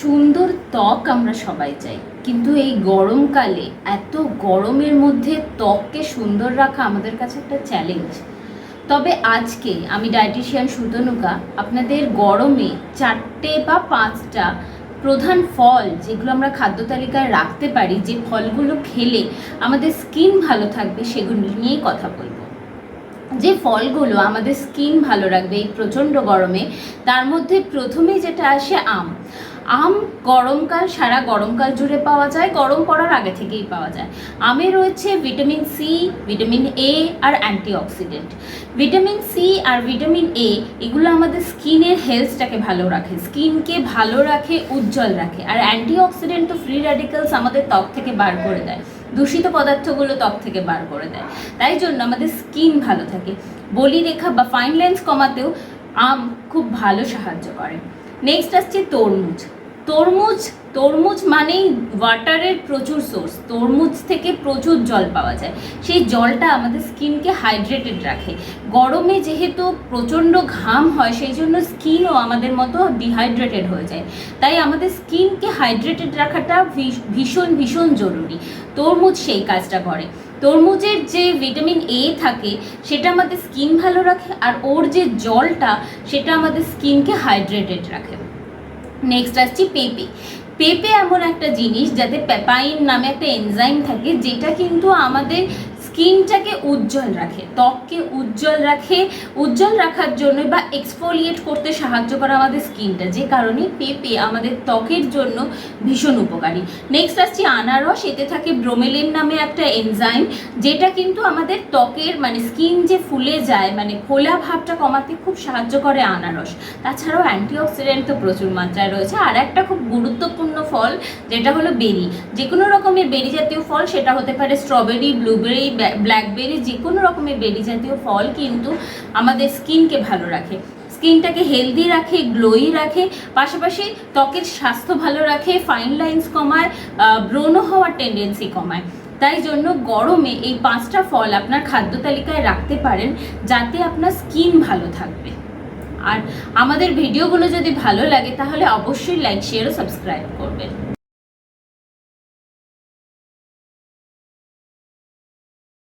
সুন্দর ত্বক আমরা সবাই চাই। কিন্তু এই গরমকালে, এত গরমের মধ্যে ত্বককে সুন্দর রাখা আমাদের কাছে একটা চ্যালেঞ্জ তবে আজকে আমি ডায়েটিশিয়ান সুতনুকা, আপনাদের গরমে চারটে বা পাঁচটা প্রধান ফল যেগুলো আমরা খাদ্য তালিকায় রাখতে পারি, যে ফলগুলো খেলে আমাদের স্কিন ভালো থাকবে, সেগুলো নিয়েই কথা বলব। যে ফলগুলো আমাদের স্কিন ভালো রাখবে এই প্রচণ্ড গরমে, তার মধ্যে প্রথমেই যেটা আসে আম। আম গরমকাল সারা গরমকাল জুড়ে পাওয়া যায়, গরম পড়ার আগে থেকেই পাওয়া যায়। আমে রয়েছে ভিটামিন সি ভিটামিন এ আর অ্যান্টিঅক্সিডেন্ট ভিটামিন সি আর ভিটামিন এ এগুলো আমাদের স্কিনের হেলথটাকে ভালো রাখে, স্কিনকে ভালো রাখে, উজ্জ্বল রাখে। আর অ্যান্টিঅক্সিডেন্ট তো ফ্রি র্যাডিক্যালস আমাদের ত্বক থেকে বার করে দেয়। দূষিত পদার্থগুলো ত্বক থেকে বার করে দেয়। তাই জন্য আমাদের স্কিন ভালো থাকে। বলি রেখা বা ফাইন লেন্স কমাতেও আম খুব ভালো সাহায্য করে। নেক্সট আসছে তরমুজ। তরমুজ তরমুজ মানেই ওয়াটারের প্রচুর সোর্স তরমুজ থেকে প্রচুর জল পাওয়া যায়। সেই জলটা আমাদের স্কিনকে হাইড্রেটেড রাখে। গরমে যেহেতু প্রচণ্ড ঘাম হয়, সেই জন্য স্কিনও আমাদের মতো ডিহাইড্রেটেড হয়ে যায়। তাই আমাদের স্কিনকে হাইড্রেটেড রাখাটা ভীষ- ভীষণ ভীষণ জরুরি। তরমুজ সেই কাজটা করে। তরমুজের যে ভিটামিন এ থাকে, সেটা আমাদের স্কিন ভালো রাখে, আর ওর যে জলটা, সেটা আমাদের স্কিনকে হাইড্রেটেড রাখে। নেক্সট আসছি পেঁপে। পেঁপে এমন একটা জিনিস যাতে পেপাইন নামে একটা এনজাইম থাকে, যেটা কিন্তু আমাদের স্কিনটাকে উজ্জ্বল রাখে, ত্বককে উজ্জ্বল রাখে, উজ্জ্বল রাখার জন্য বা এক্সফোলিয়েট করতে সাহায্য করে আমাদের স্কিনটা, যে কারণে পেঁপে আমাদের ত্বকের জন্য ভীষণ উপকারী। নেক্সট আসছি আনারস, এতে থাকে ব্রোমেলিন নামে একটা এনজাইম যেটা কিন্তু আমাদের ত্বকের মানে স্কিন যে ফুলে যায় মানে ফোলা ভাবটা কমাতে খুব সাহায্য করে আনারস। তাছাড়াও অ্যান্টিঅক্সিডেন্ট তো প্রচুর মাত্রায় রয়েছে। আর একটা খুব গুরুত্বপূর্ণ ফল, যেটা হলো বেরি। যে কোনো রকমের বেরি জাতীয় ফল, সেটা হতে পারে স্ট্রবেরি ব্লুবেরি ব্ল্যাকবেরি যে কোনো রকমের বেরি জাতীয় ফল কিন্তু আমাদের স্কিনকে ভালো রাখে। স্কিনটাকে হেলদি রাখে গ্লোই রাখে, পাশাপাশি ত্বকের স্বাস্থ্য ভালো রাখে ফাইন লাইন্স কমায় ব্রণ হওয়ার টেন্ডেন্সি কমায়। তাই জন্য গরমে এই পাঁচটা ফল আপনার খাদ্য তালিকায় রাখতে পারেন যাতে আপনার স্কিন ভালো থাকবে। আর আমাদের ভিডিওগুলো যদি ভালো লাগে তাহলে অবশ্যই লাইক শেয়ার ও সাবস্ক্রাইব করবেন।